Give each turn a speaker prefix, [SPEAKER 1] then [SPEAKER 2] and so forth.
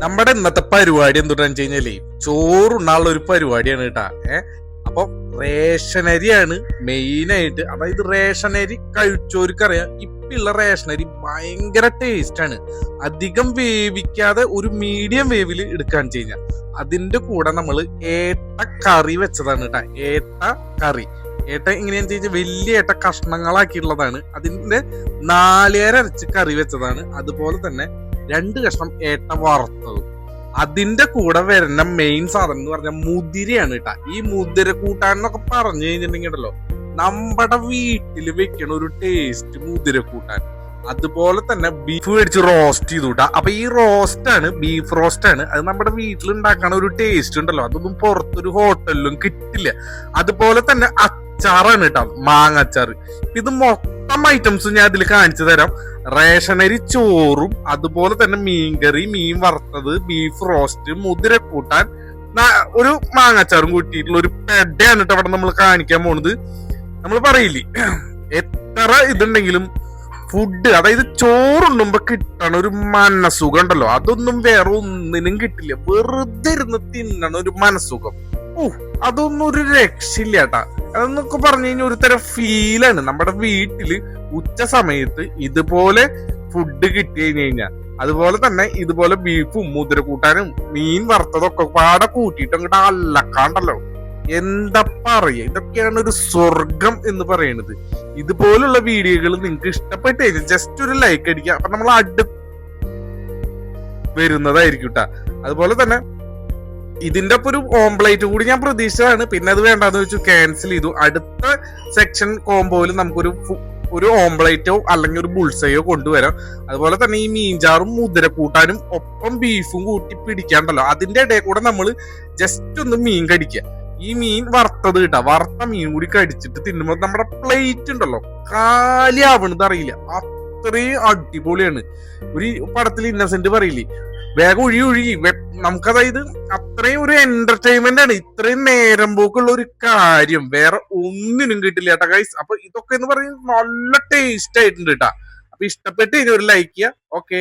[SPEAKER 1] നമ്മുടെ ഇന്നത്തെ പരിപാടി എന്തുട്ടാന്ന് വെച്ച് കഴിഞ്ഞാലേ ചോറുണ്ണാനുള്ള ഒരു പരിപാടിയാണ് കേട്ടാ. ഏഹ് അപ്പൊ റേഷനരിയാണ് മെയിൻ ആയിട്ട് അതായത് റേഷനരി കഴിച്ചോർക്കറിയാം ഇപ്പുള്ള റേഷനരി ഭയങ്കര ടേസ്റ്റ് ആണ്. അധികം വേവിക്കാതെ ഒരു മീഡിയം വേവിൽ എടുക്കാൻ കഴിഞ്ഞാൽ അതിന്റെ കൂടെ നമ്മൾ ഏട്ട കറി വെച്ചതാണ് കേട്ടാ. ഏട്ട കറി. ഏട്ട എങ്ങനെയാന്ന് ചോദിച്ചാൽ വലിയ ഏട്ട കഷ്ണങ്ങളാക്കിയിട്ടുള്ളതാണ്. അതിന്റെ നാലേരച്ച് കറി വെച്ചതാണ്. അതുപോലെ തന്നെ രണ്ട് കഷ്ണം ഏട്ട വറുത്തതും. അതിന്റെ കൂടെ വരുന്ന മെയിൻ സാധനം എന്ന് പറഞ്ഞാൽ മുതിരയാണ് കേട്ടാ ഈ മുതിര കൂട്ടാനൊക്കെ പറഞ്ഞു കഴിഞ്ഞിട്ടുണ്ടെങ്കിൽ ഉണ്ടല്ലോ നമ്മുടെ വീട്ടിൽ വെക്കണ ഒരു ടേസ്റ്റ് മുതിര കൂട്ടാൻ. അതുപോലെ തന്നെ ബീഫ് മേടിച്ച് റോസ്റ്റ് ചെയ്തു കൂട്ടാ അപ്പൊ ഈ റോസ്റ്റ് ആണ് ബീഫ് റോസ്റ്റ് ആണ്. അത് നമ്മുടെ വീട്ടിൽ ഉണ്ടാക്കണ ഒരു ടേസ്റ്റ് ഉണ്ടല്ലോ. അതൊന്നും പുറത്തൊരു ഹോട്ടലിലും കിട്ടില്ല. അതുപോലെ തന്നെ അച്ചാറാണ് കേട്ടോ മാങ്ങ അച്ചാറ്. ഇത് മൊത്തം ഐറ്റംസ് ഞാൻ അതിൽ കാണിച്ചു തരാം. റേഷനരി ചോറും അതുപോലെ തന്നെ മീൻകറി മീൻ വറുത്തത് ബീഫ് റോസ്റ്റ് മുതിര കൂട്ടാൻ ഒരു മാങ്ങാച്ചാറും കൂട്ടിയിട്ടുള്ള ഒരു പെഡയാണ് കേട്ടോ അവിടെ നമ്മൾ കാണിക്കാൻ പോണത്. നമ്മൾ പറയില്ലേ എത്ര ഇതുണ്ടെങ്കിലും ഫുഡ് അതായത് ചോറുണ്ടുമ്പോ കിട്ടണ ഒരു മനസുഖം ഉണ്ടല്ലോ. അതൊന്നും വേറെ ഒന്നിനും കിട്ടില്ല. വെറുതെ ഇരുന്ന് തിന്നണ ഒരു മനസുഖം ഓ അതൊന്നും ഒരു രക്ഷയില്ല കേട്ടാ. അതെന്നൊക്കെ പറഞ്ഞു കഴിഞ്ഞാൽ ഒരു ഫീലാണ് നമ്മുടെ വീട്ടിൽ ഉച്ച സമയത്ത് ഇതുപോലെ ഫുഡ് കിട്ടി കഴിഞ്ഞു കഴിഞ്ഞാൽ അതുപോലെ തന്നെ ഇതുപോലെ ബീഫും മുതിര കൂട്ടാനും മീൻ വറുത്തതൊക്കെ പാടെ കൂട്ടിയിട്ട് അങ്ങോട്ട് അല്ലക്കാണ്ടല്ലോ എന്താ പറയാ? ഇതൊക്കെയാണ് ഒരു സ്വർഗം എന്ന് പറയുന്നത് ഇതുപോലുള്ള വീഡിയോകൾ നിങ്ങൾക്ക് ഇഷ്ടപ്പെട്ട് കഴിഞ്ഞാൽ ജസ്റ്റ് ഒരു ലൈക്ക് അടിക്കുക. അപ്പൊ നമ്മൾ അടു വരുന്നതായിരിക്കും ട്ടാ. അതുപോലെ തന്നെ ഇതിന്റെ ഒപ്പം ഒരു ഓംപ്ലേറ്റ് കൂടി ഞാൻ പ്രതീക്ഷിച്ചതാണ്. പിന്നെ അത് വേണ്ടാന്ന് വെച്ചു ക്യാൻസൽ ചെയ്തു. അടുത്ത സെക്ഷൻ കോംബോയിൽ നമുക്കൊരു ഒരു ഓംപ്ലേറ്റോ അല്ലെങ്കിൽ ഒരു ബുൾസയോ കൊണ്ടുവരാം. അതുപോലെ തന്നെ ഈ മീൻചാറും മുതിര കൂട്ടാനും ഒപ്പം ബീഫും കൂട്ടി പിടിക്കാണ്ടല്ലോ. അതിന്റെ ഇടയിൽ കൂടെ നമ്മൾ ജസ്റ്റ് ഒന്ന് മീൻ കടിക്കുക. ഈ മീൻ വറുത്തത് കിട്ടാ. വറുത്ത മീൻ കൂടി കടിച്ചിട്ട് തിന്നുമ്പോൾ നമ്മുടെ പ്ലേറ്റ് ഉണ്ടല്ലോ. കാലിയാവണത് അറിയില്ല. അത്രയും അടിപൊളിയാണ്. ഒരു പടത്തിൽ ഇന്നസെന്റ് പറയില്ലേ? വേഗം ഒഴി ഒഴുകി. നമുക്കതായത് അത്രയും ഒരു എന്റർടൈൻമെന്റ് ആണ്. ഇത്രയും നേരം പോക്കുള്ള ഒരു കാര്യം. വേറെ ഒന്നിനും കിട്ടില്ല കേട്ടോ ഗൈസ് അപ്പൊ ഇതൊക്കെ എന്ന് പറയുന്നത് നല്ല ടേസ്റ്റ് ആയിട്ടുണ്ട് കേട്ടാ. അപ്പൊ ഇഷ്ടപ്പെട്ട് ഇനി ഒരു ലൈക്ക് ചെയ്യുക ഓക്കെ